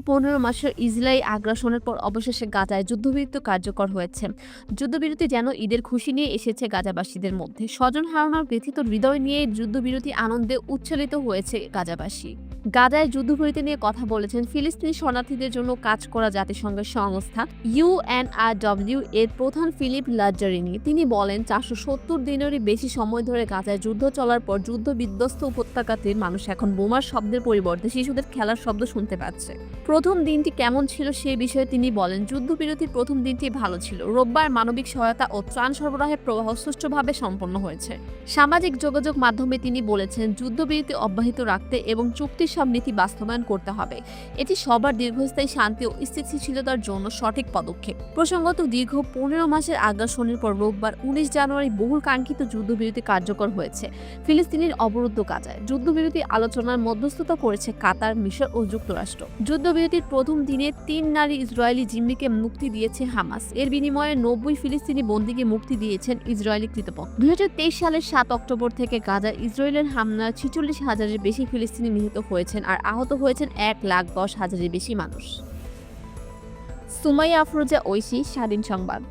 পনেরো মাসের ইসরায়েল আগ্রাসনের পর অবশেষে গাজায় যুদ্ধবিরতি কার্যকর হয়েছে। যুদ্ধবিরতি যেন ঈদের খুশি নিয়ে এসেছে গাজাবাসীদের মধ্যে। স্বজন হারানোর ব্যথিত হৃদয় নিয়ে যুদ্ধবিরতি আনন্দে উচ্ছ্বলিত হয়েছে গাজাবাসী। গাজায় যুদ্ধবিরতি নিয়ে কথা বলেছেন ফিলিস্তিনি শরণার্থীদের জন্য কাজ করা জাতিসংঘের সংস্থা ইউএনআরডব্লিউ এর প্রধান ফিলিপ লাজারিনি। তিনি বলেন, চারশো সত্তর দিনেরই বেশি সময় ধরে গাজায় যুদ্ধ চলার পর যুদ্ধ বিধ্বস্ত উপত্যকাতে মানুষ এখন বোমার শব্দের পরিবর্তে শিশুদের খেলার শব্দ শুনতে পাচ্ছে। প্রথম দিনটি কেমন ছিল সে বিষয়ে তিনি বলেন যুদ্ধবিরতির প্রথম দিনটি ভালো ছিল। রোববার মানবিক সহায়তা ও ত্রাণ সরবরাহের প্রবাহ সুষ্ঠুভাবে সম্পন্ন হয়েছে। সামাজিক যোগাযোগ মাধ্যমে তিনি বলেছেন যুদ্ধবিরতি অব্যাহত রাখতে এবং চুক্তির সব নীতি বাস্তবায়ন করতে হবে। এটি সবার দীর্ঘস্থায়ী শান্তি ও স্থিতিশীলতার জন্য সঠিক পদক্ষেপ। প্রসঙ্গত, দীর্ঘ পনেরো মাসের আগ্রাসনের পর রোববার উনিশ জানুয়ারি বহুল কাঙ্ক্ষিত যুদ্ধবিরতি কার্যকর হয়েছে। ফিলিস্তিনের অবরুদ্ধ গাজায় যুদ্ধবিরতি আলোচনার মধ্যস্থতা করেছে কাতার, মিশর ও যুক্তরাষ্ট্র। যুদ্ধবিরতির প্রথম দিনে তিন নারী ইসরায়েলি জিম্মিকে মুক্তি দিয়েছে হামাস। এর বিনিময়ে নব্বই ফিলিস্তিনি বন্দীকে মুক্তি দিয়েছেন ইসরায়েলি কৃতপক্ষ। দুই হাজার তেইশ সালের সাত অক্টোবর থেকে গাজায় ইসরায়েলের হামলা ছিচল্লিশ হাজারের বেশি ফিলিস্তিনি নিহত হয়েছেন আর আহত হয়েছেন এক লাখ দশ হাজারের বেশি মানুষ। সুমাইয়া আফরোজা, ঐশী, স্বাধীন সংবাদ।